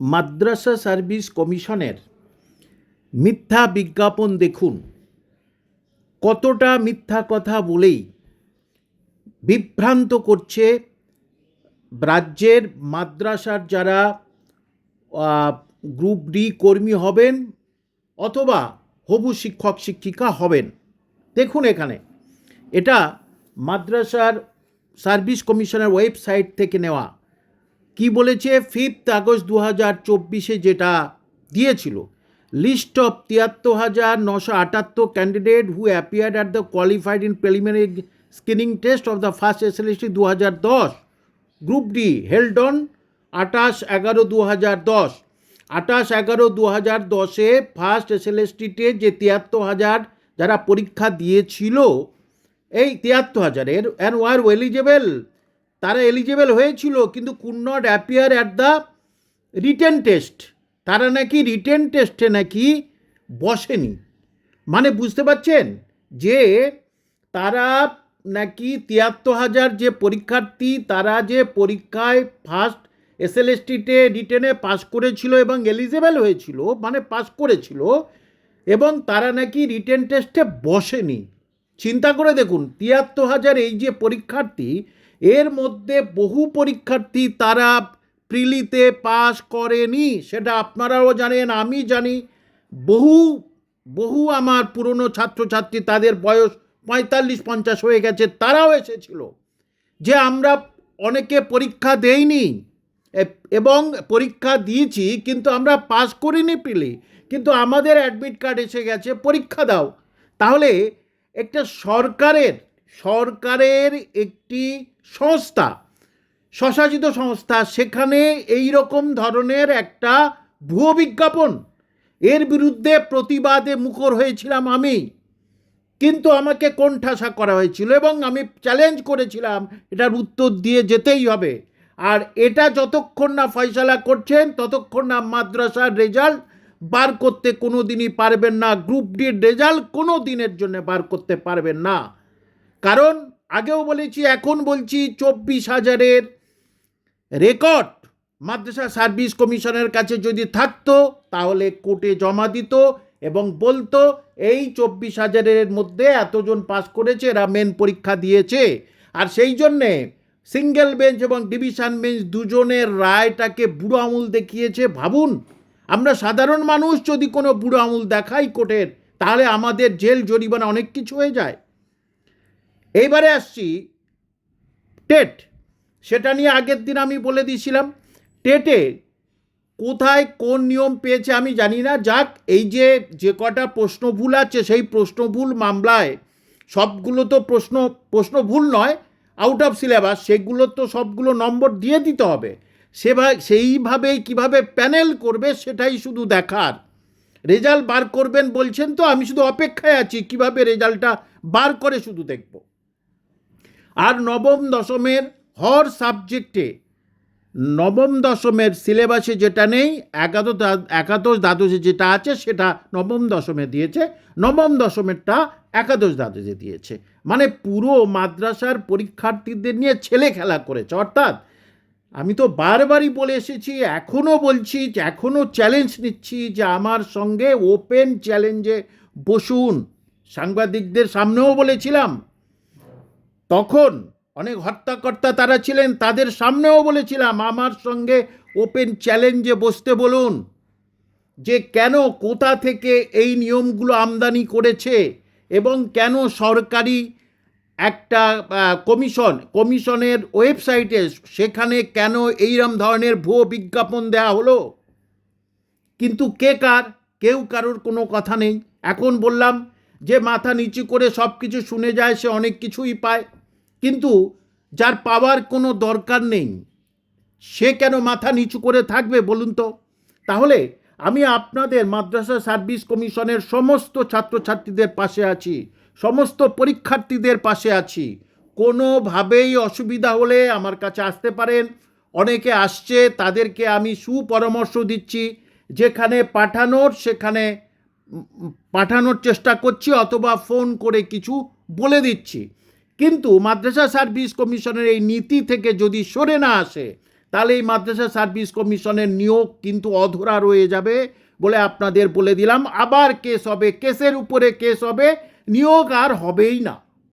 মাদ্রাসা service কমিশনের মিথ্যা বিজ্ঞাপন দেখুন। কতটা মিথ্যা কথা বলেই বিভ্রান্ত করছে রাজ্যের মাদ্রাসার যারা গ্রুপ ডি কর্মী হবেন অথবা হবু শিক্ষক শিক্ষিকা হবেন। দেখুন এখানে। এটা মাদ্রাসার সার্ভিস কমিশনের ওয়েবসাইট থেকে নেওয়া। কি বলেছে? ফিফথ আগস্ট দু হাজার চব্বিশে যেটা দিয়েছিল। লিস্ট অফ তিয়াত্তর হাজার নশো আটাত্তর candidate who appeared at the qualified in preliminary screening test of the first SLST দু হাজার দশ। গ্রুপ ডি হেল্ড অন আঠাশ এগারো দু হাজার দশ। আঠাশ এগারো দু হাজার দশে ফার্স্ট এসএলএসটিতে যে তিয়াত্তর হাজার যারা পরীক্ষা দিয়েছিল, এই তিয়াত্তর হাজারের অ্যান্ড ওয়ার এলিজেবল তারা এলিজেবল হয়েছিল, কিন্তু could not appear at the written test তারা নাকি রিটেন টেস্টে নাকি বসেনি। মানে বুঝতে পারছেন যে তারা নাকি তিয়াত্তর হাজার যে পরীক্ষার্থী, তারা যে পরীক্ষায় ফার্স্ট এসএলএসটিতে রিটেনে পাস করেছিল এবং এলিজেবল হয়েছিল মানে পাস করেছিল, এবং তারা নাকি রিটেন টেস্টে বসেনি। চিন্তা করে দেখুন, তিয়াত্তর হাজার এই যে পরীক্ষার্থী এর মধ্যে বহু পরীক্ষার্থী তারা প্রিলিতে পাস করেনি, সেটা আপনারাও জানেন, আমি জানি। বহু বহু আমার পুরনো ছাত্রছাত্রী, তাদের বয়স পঁয়তাল্লিশ, পঞ্চাশ হয়ে গেছে, তারাও এসেছিল, যে আমরা অনেকে পরীক্ষা দেইনি। এবং পরীক্ষা দিয়েছি, কিন্তু আমরা পাস করিনি পিলি কিন্তু আমাদের অ্যাডমিট কার্ড এসে গেছে, পরীক্ষা দাও। তাহলে একটা সরকারের সরকারের একটি সংস্থা, স্বশাসিত সংস্থা, সেখানে এই রকম ধরনের একটা ভুয়ো বিজ্ঞাপন। এর বিরুদ্ধে প্রতিবাদে মুখর হয়েছিলাম আমি। কিন্তু আমাকে কোণঠাসা করা হয়েছিল এবং আমি চ্যালেঞ্জ করেছিলাম, এটার উত্তর দিয়ে যেতেই হবে। আর এটা যতক্ষণ না ফয়সালা করছেন, ততক্ষণ না মাদ্রাসার রেজাল্ট বার করতে কোনো দিনই পারবেন না গ্রুপ ডির রেজাল্ট কোনো দিনের জন্য বার করতে পারবেন না। কারণ আগেও বলেছি, এখন বলছি চব্বিশ হাজারের রেকর্ড মাদ্রাসা সার্ভিস কমিশনের কাছে যদি থাকতো, তাহলে কোর্টে জমা দিত এবং বলতো, এই চব্বিশ হাজারের মধ্যে এতজন পাস করেছে, এরা মেন পরীক্ষা দিয়েছে। আর সেই জন্যে সিঙ্গেল বেঞ্চ এবং ডিভিশন বেঞ্চ দুজনের রায়টাকে বুড়ো আঙুল দেখিয়েছে। ভাবুন, আমরা সাধারণ মানুষ যদি কোনো বুড়ো আঙুল দেখাই কোর্টের, তাহলে আমাদের জেল জরিমানা অনেক কিছু হয়ে যায়। এইবারে আসছি টেট। সেটা নিয়ে আগের দিন আমি বলে দিয়েছিলাম। টেটে কোথায় কোন নিয়ম পেয়েছে আমি জানি না। যাক, এই যে যে কটা প্রশ্ন ভুল আছে, সেই প্রশ্ন ভুল মামলায় সবগুলো তো প্রশ্ন প্রশ্ন ভুল নয় আউট অফ সিলেবাস সেগুলো তো সবগুলো নম্বর দিয়ে দিতে হবে। সেভা সেইভাবেই কীভাবে প্যানেল করবে সেটাই শুধু দেখার। রেজাল্ট বার করবেন বলছেন তো, আমি শুধু অপেক্ষায় আছি, কীভাবে রেজাল্টটা বার করে শুধু দেখব। আর নবম দশমের হর সাবজেক্টে, নবম দশমের সিলেবাসে যেটা নেই, একাদশ একাদশ দ্বাদশে যেটা আছে সেটা নবম দশমে দিয়েছে, নবম দশমেরটা একাদশ দ্বাদশে দিয়েছে। মানে পুরো মাদ্রাসার পরীক্ষার্থীদের নিয়ে ছেলে খেলা করেছে। অর্থাৎ আমি তো বারবারই বলে এসেছি, এখনও বলছি যে এখনও চ্যালেঞ্জ নিচ্ছি যে আমার সঙ্গে ওপেন চ্যালেঞ্জে বসুন। সাংবাদিকদের সামনেও বলেছিলাম তখন অনেক হত্যাকর্তা তারা ছিলেন, তাদের সামনেও বলেছিলাম, আমার সঙ্গে ওপেন চ্যালেঞ্জে বসতে বলুন। যে কেন, কোথা থেকে এই নিয়মগুলো আমদানি করেছে এবং কেন সরকারি একটা কমিশন কমিশনের ওয়েবসাইটে সেখানে কেন এইরম ধরনের ভুয়ো বিজ্ঞাপন দেওয়া হলো? কিন্তু কে কার? কেউ কারোর কোনো কথা নেই। এখন বললাম যে মাথা নিচু করে সব কিছু শুনে যায়, সে অনেক কিছুই পায়। কিন্তু যার পাওয়ার কোনো দরকার নেই, সে কেন মাথা নিচু করে থাকবে বলুন তো? তাহলে আমি আপনাদের মাদ্রাসা সার্ভিস কমিশনের সমস্ত ছাত্রছাত্রীদের পাশে আছি, সমস্ত পরীক্ষার্থীদের পাশে আছি। কোনোভাবেই অসুবিধা হলে আমার কাছে আসতে পারেন। অনেকে আসছে, তাদেরকে আমি সুপরামর্শ দিচ্ছি, যেখানে পাঠানোর, সেখানে পাঠানোর চেষ্টা করছি, অথবা ফোন করে কিছু বলে দিচ্ছি। কিন্তু মাদ্রাসা সার্ভিস কমিশনের এই নীতি থেকে যদি সরে না আসে, তাহলে এই মাদ্রাসা সার্ভিস কমিশনের নিয়োগ কিন্তু অধরা রয়ে যাবে বলে আপনাদের বলে দিলাম। আবার কেস হবে, কেসের উপরে কেস হবে, নিয়োগ আর হবেই না।